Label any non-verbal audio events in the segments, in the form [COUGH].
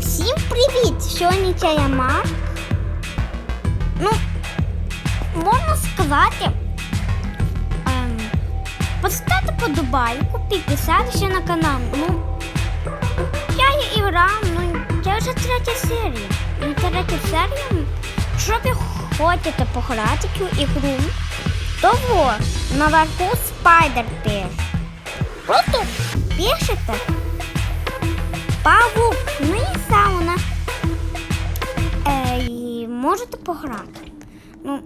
Всім привіт! Сьогодні я Марк. Ну, можна сказати, ем, поставте подобайку, підписатися на канал. Ну, я є Іврам, ну це вже третя серія. І третя серія, якщо ви хочете пограти цю ігру, то ось, наверху спайдер пише. Просто пишете павук, ну і сауна. Е, і можете пограти. Ну.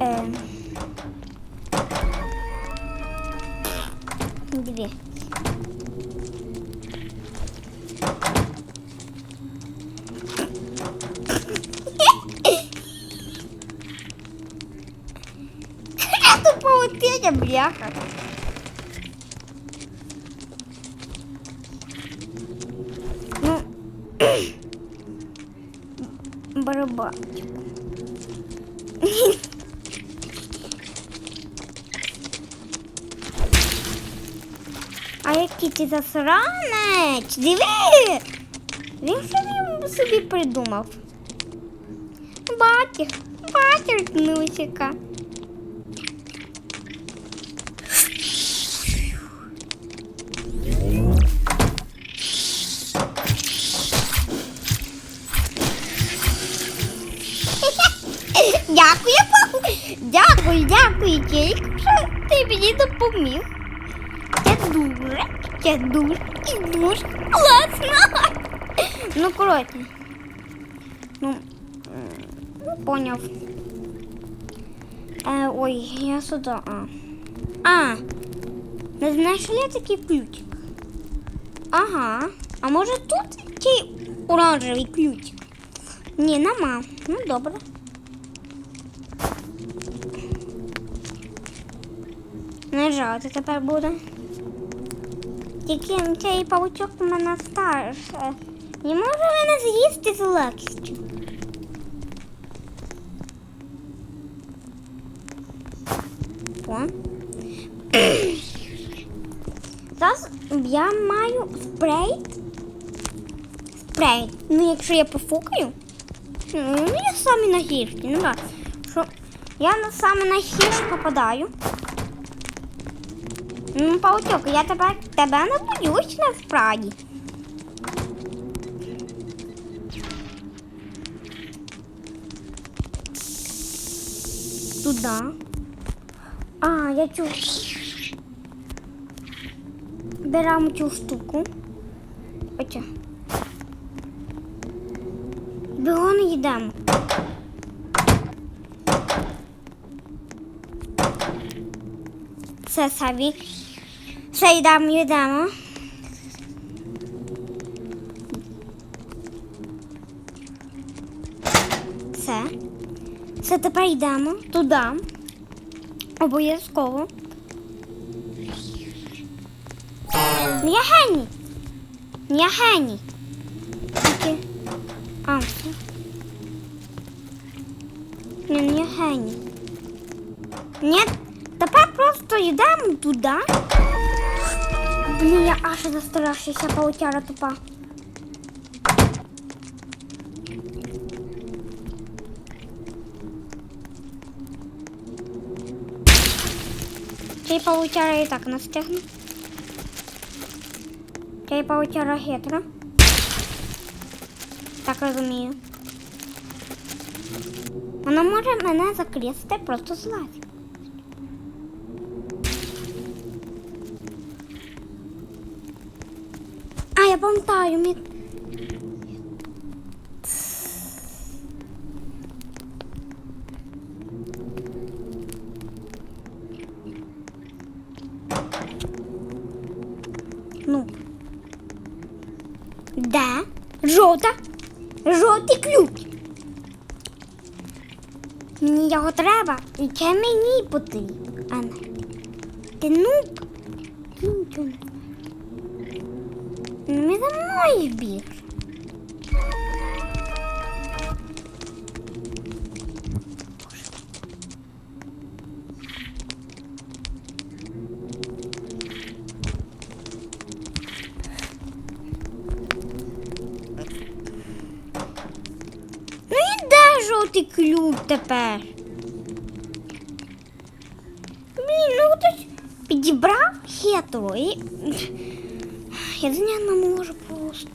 Е, дві. Это паутиня, бляха. Ти засранець? Диви! Він собі, собі придумав. Батір, батір Кнусика. [LAUGHS] Дякую. Дякую, дякую, Кейк, що ти мені допоміг. Це дуже, це дуже і дуже класно. Ну, коротше. Ну, поняв. Е, ой, я сюди. А. А. Не знайшли такий ключик. Ага. А може тут цей оранжевий ключик? Ні, нема. Ну, добре. Не жати тепер буде. Тільки цей паучок мене старше. І може мене з'їсти з легкістю. О. Зараз я маю спрей. Спрей. Ну, якщо я пофукаю, ну я саме на гірші. Ну так. Що я саме на гірш попадаю. Ну, паучок, я тебе, тебе не боюсь насправді. Туда. А, я чу. Беремо цю штуку. Оце. Бігом йдемо. Це собі. Йдемо, йдемо. Все. Все тепер йдемо туди. Обов'язково. Я геній. Я геній. Тільки... А, все. Ні, не геній. Ні, тепер просто йдемо туди. Блін, я аж застрашився, паутяра тупа. Цей паутяра і так нас тягне. Цей паутяра хитра. Так розумію. Вона може мене закрісти просто злазь. Я пам'ятаю. Ну. Де? Жовта? Жовтий ключ. Мені його треба. Це мені потрібно. А не. Ти ну. Він за мною біг. Ну і де жовтий клюк тепер? Блін, ну хтось підібрав хету і... Я дня не можу просто.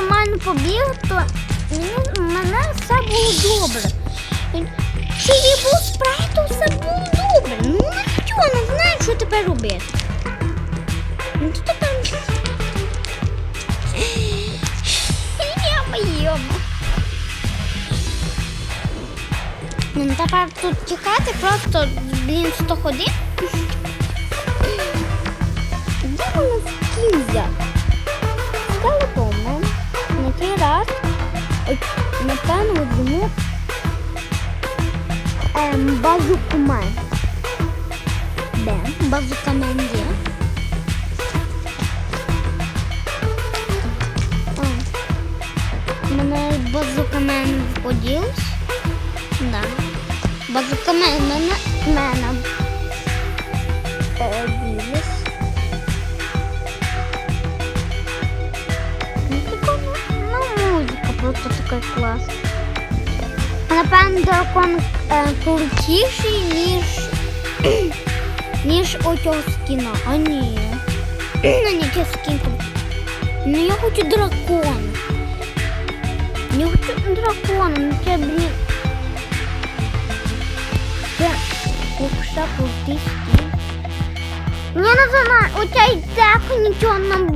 Нормально побіг, то мені- в мене все було добре. Чи я був спрайт, то все було добре. Ну нічого, не знаю, що тепер робити. Ну то тепер. Ну тепер тут тікати просто, блін, 100 ходин. Де воно взяти? Напевно, візьму ем, базукумен. Де? Базукамен є. О. У мене базукамен поділась. Да. Базукамен мене, мене поділась. Ну, просто така класна. Напевно, дракон е, крутіший, ніж, ніж у цього скіна. А ні. Ну, не цей скін там. Ну, я хочу дракона. Я хочу дракона, ну це, блін. Це кукша крутий скін. Ну, Я не знаю, оця деку нічого нам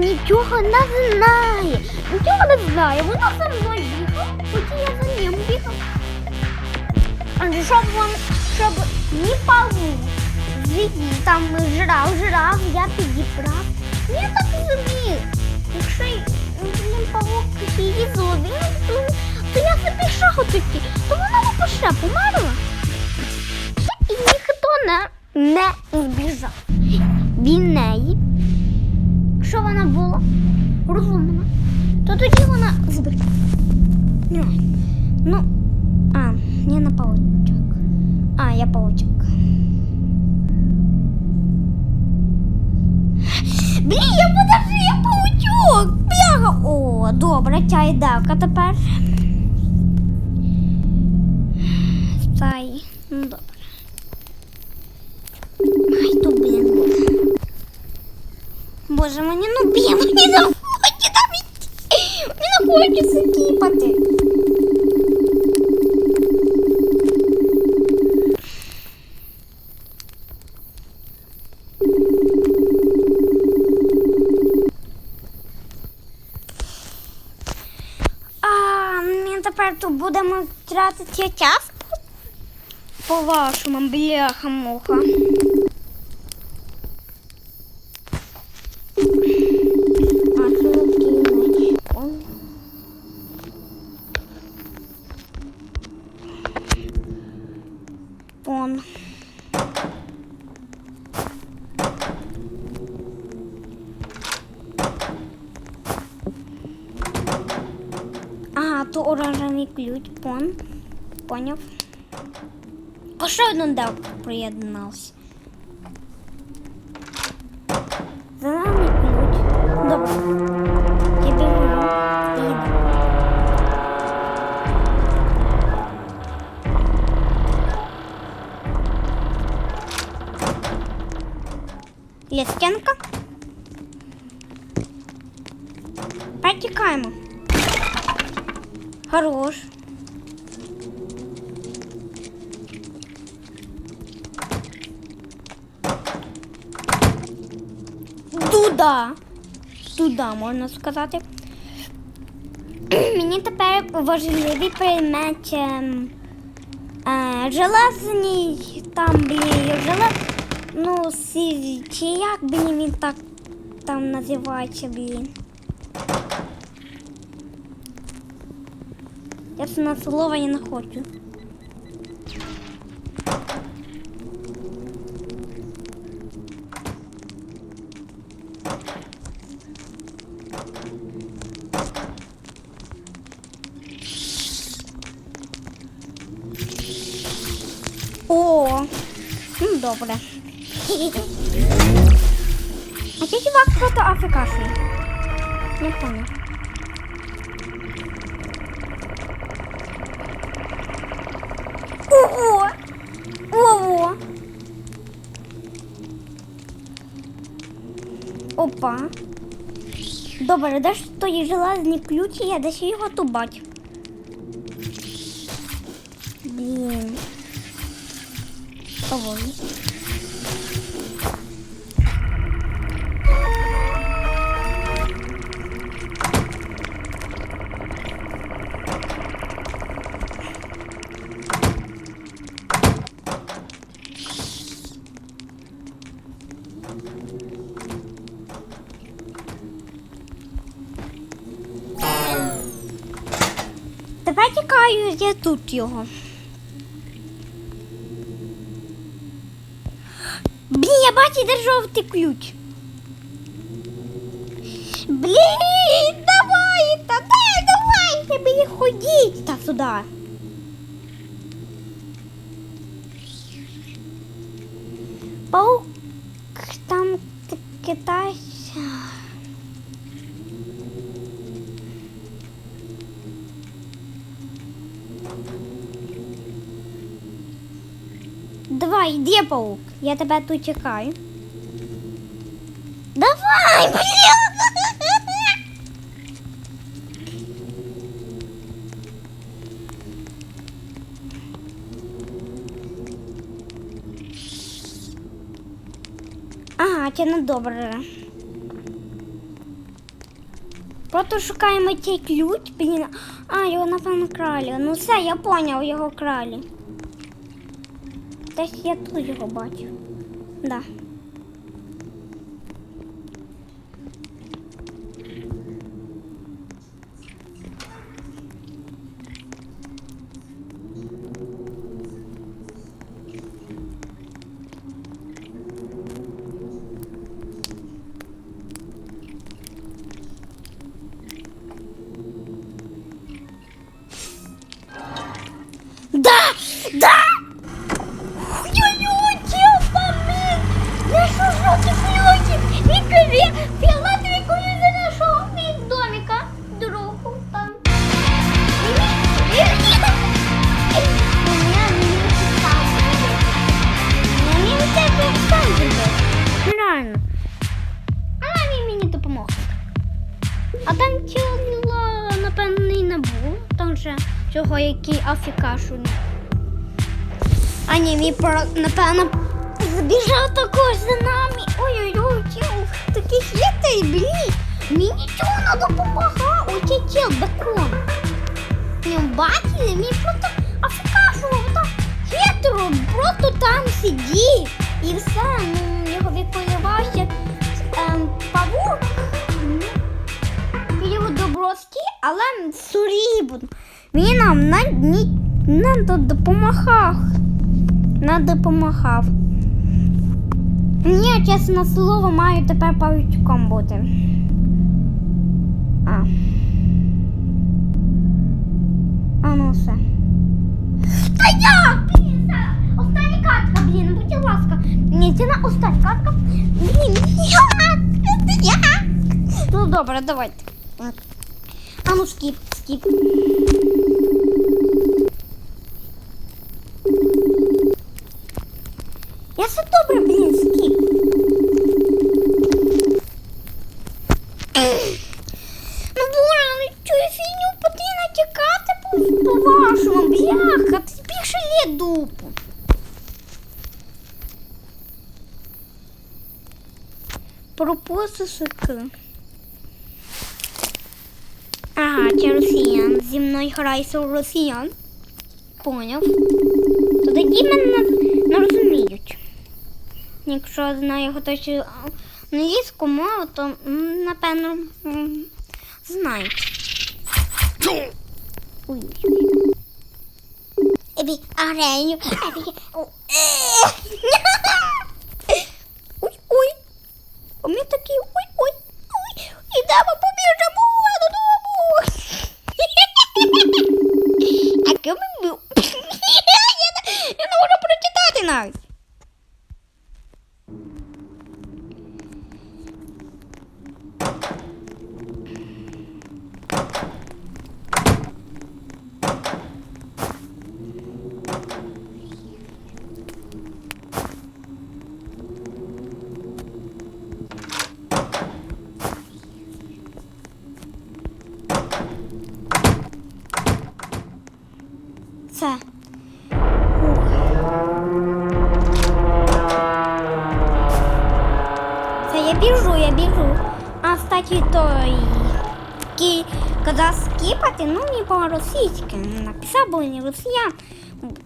нічого не знає. Нічого не знає. Вона за мною бігала, потім я за ним бігав. Щоб він, щоб ні павук, там жрав, жрав, я підібрав. Я так зумів. Якщо й, блін, павук її зловив, то, то я собі що тоді, то вона ще померла. І ніхто не, не збіжав від неї. Якщо вона була розумна, то тоді вона збіжала. Ну, ну, а, я на паучок. А, я паучок. Блін, я подожди, я паучок! Бляха! О, добре, ця ідека тепер. Цай. Ну, добре. Ай, то блін. Боже, мені ну блін, мені не не хочеться кіпати. А, ми тепер тут будемо тратити час. По-вашому, бляха-муха. А, це кінець. Он. Он. Ага, то оранжевий ключ, пон. Поняв. А ще один дав приєднався. Зелений ключ. Добре. Я біжу. Я йду. Є стінка. Протікаємо. Хорош. Туда. Туда, можна сказати. Мені тепер важливі предмети. ем, Е, железний там, блін, желез... Ну, сі... чи як, блін, він так там називається, блін. Я це на слово не хочу. О, ну добре. [LAUGHS] Добре, де ж той железний ключ, я десь його тубать. Блін. Ой. Я тут його. Блін, я бачу, де жовтий ключ. Блін, давай, та дай, давай, мені ходіть та сюди. Паук там ки- китайся. Йди, паук. Я тебе тут чекаю. Давай, блін! Ага, це не добре. Просто шукаємо цей ключ, блін. А, його напевно кралі. Ну все, я поняв його кралі. Десь я тут його бачу. Було. Цього який афікашу. А ні, мій про, напевно, забіжав також за нами. Ой-ой-ой, такий хитрий, блін. Мені нічого не допомагав. Ой, цей чел, бекон. Не бачили, мені просто афікашу так хитро, просто там сидів. І все, ну, його відполивався ем, павук. Його добротський, але сурібун. Він нам на, ні, нам тут допомагав. Нам допомагав. Ні, чесне слово, маю тепер павучком бути. А. А ну все. Та я! Блін, це остання картка, блін, будь ласка. Ні, це на остання картка. Блін, як? Як? Ну добре, давайте. А ну скіп, скіп. Я все добре, блін, скіп. Ну боже, ну цю фігню потрібно тікати по- по-вашому, бляха, ти більше лє дупу. Пропуск. А, Ага, чи грається у росіян. Поняв. То тоді мене не- розуміють. Якщо знаю хтось англійську мову, то напевно знають. Ой-ой-ой. Ебі, агреню. Ебі, е. Ой, ой. У мене такий ой, ой, ой. Ідемо, побіжимо А [LAUGHS] не- Я не можу прочитати навіть. Я біжу, я біжу. А кстати, той кі, казав скіпати, ну не по-російськи. Написав, бо не росіян,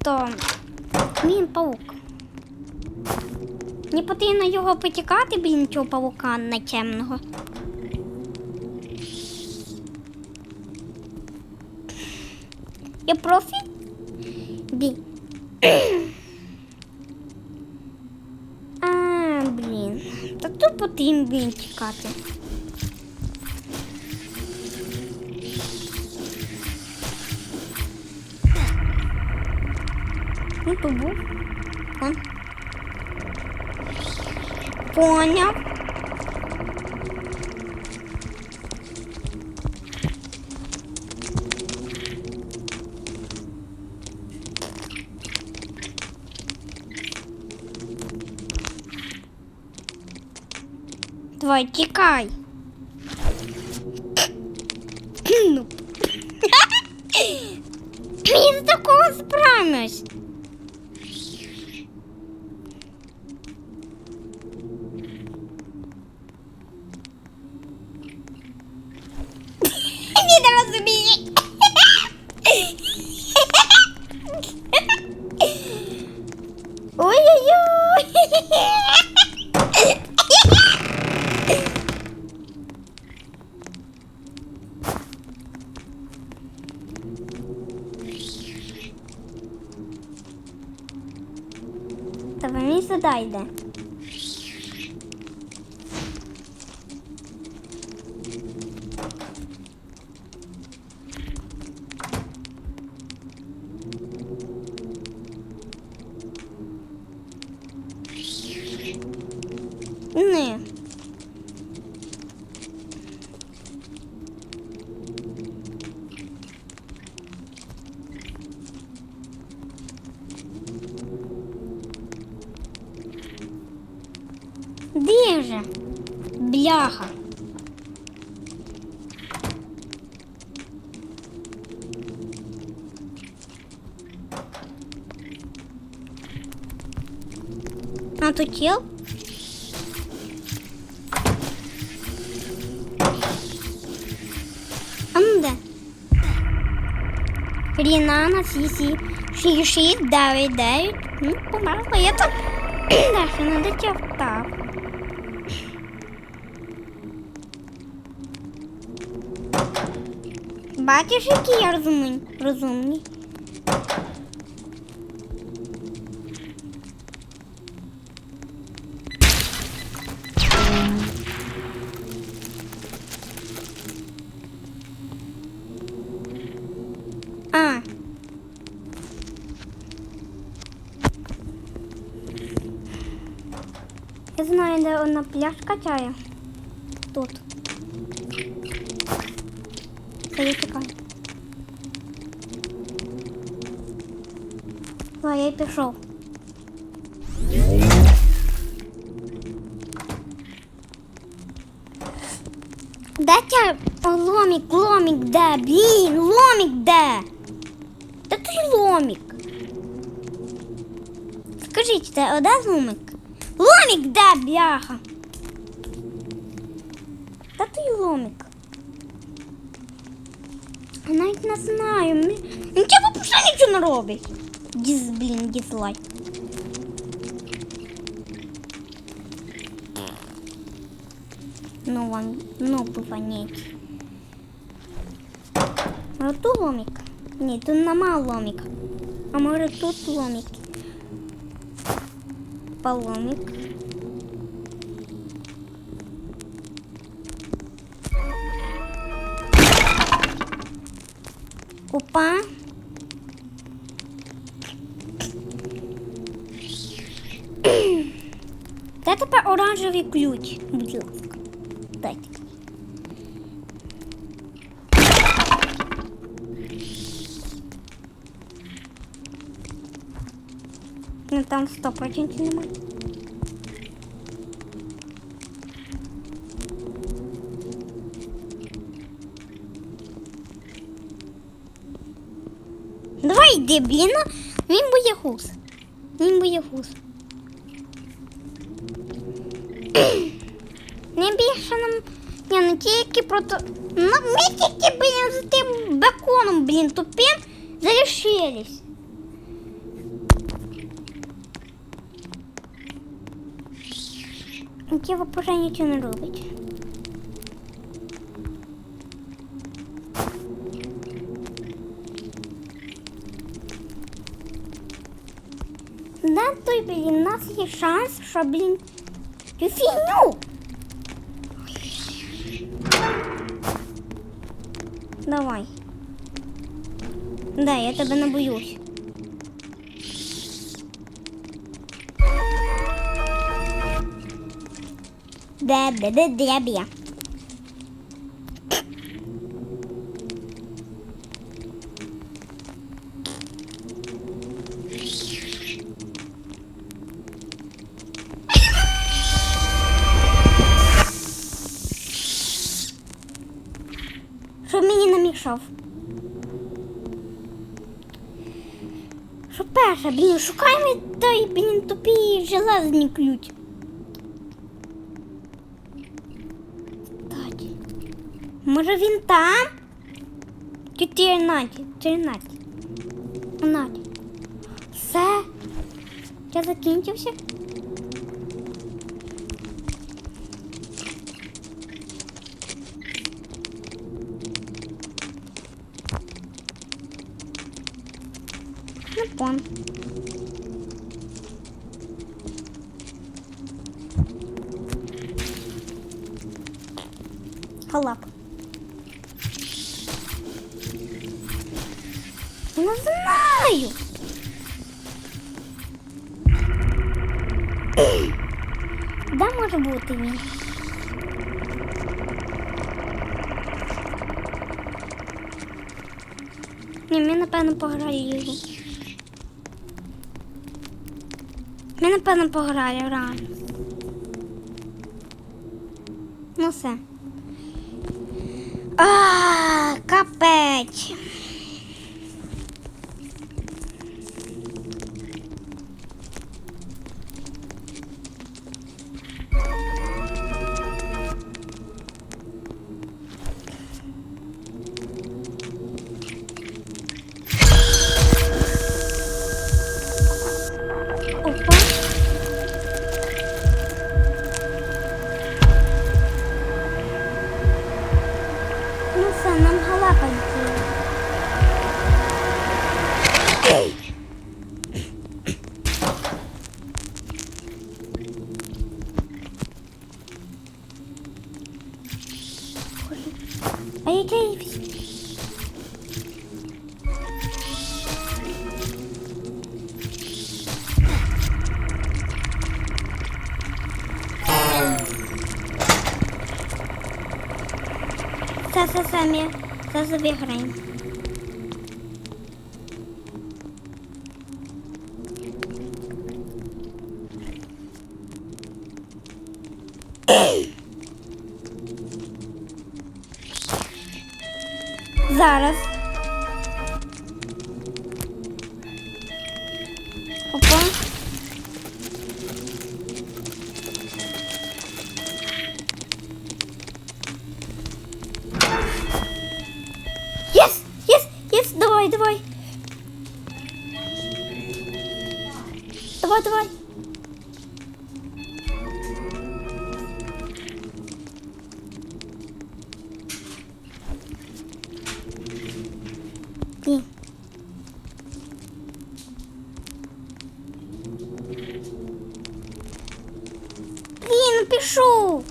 то він паук. Не потрібно його потікати, блін, цього паука нечемного. Я профі? Бі. А, блін. Та тут він тікати. Ну, то був. Он. Поняв. Давай, тікай. Ну. Я з такого справлюсь. Він не розуміє. Ой-ой-ой. Та він сюди йде. А тут чел? А ну де? Рінана, Сісі, 6, 9, 9. Ну, померла. Я тут Даша не дотягав. Бачиш, який я розумний? розумний? пляж качає. Тут. Це я чекаю. А, я й пішов. Де ця О, ломік, ломік, де? Блін, ломік де? Де той ломік? Скажіть, де, де ломік? Ломік де, бляха? Де той ломік? Я навіть не знаю. Мі- Він тебе взагалі нічого не робить. Діз, блін, дізлайк. Ну вам, ну буваніть. А тут ломик? Ні, тут нема ломика. А може тут ломик? Поломик. Опа. Де тепер оранжевий ключ? Будь ласка. Дайте. Ну там 100% немає. Ну, Він боягуз. Він боягуз. [CLEARS THROAT] Не більше нам. Ні, ну тільки прото. Ну, ми тільки, блін, з тим беконом, блін, тупим залишились. Тіло вже нічого не робить. Є шанс, що, блін, цю фігню. Давай. Да, я тебе не боюсь. Да, да, да, да, де. Блін, шукаємо той, блін, тупий железний ключ. Кстати. Може він там? Чотирнадцять, чотирнадцять. П'ятнадцять. Все. Я закінчився. Не пон. Халап. Не знаю. Де може бути він? Ні, ми напевно пограли його. Ми напевно пограли реально. Ну все. Собі граємо. Зараз. Пішов.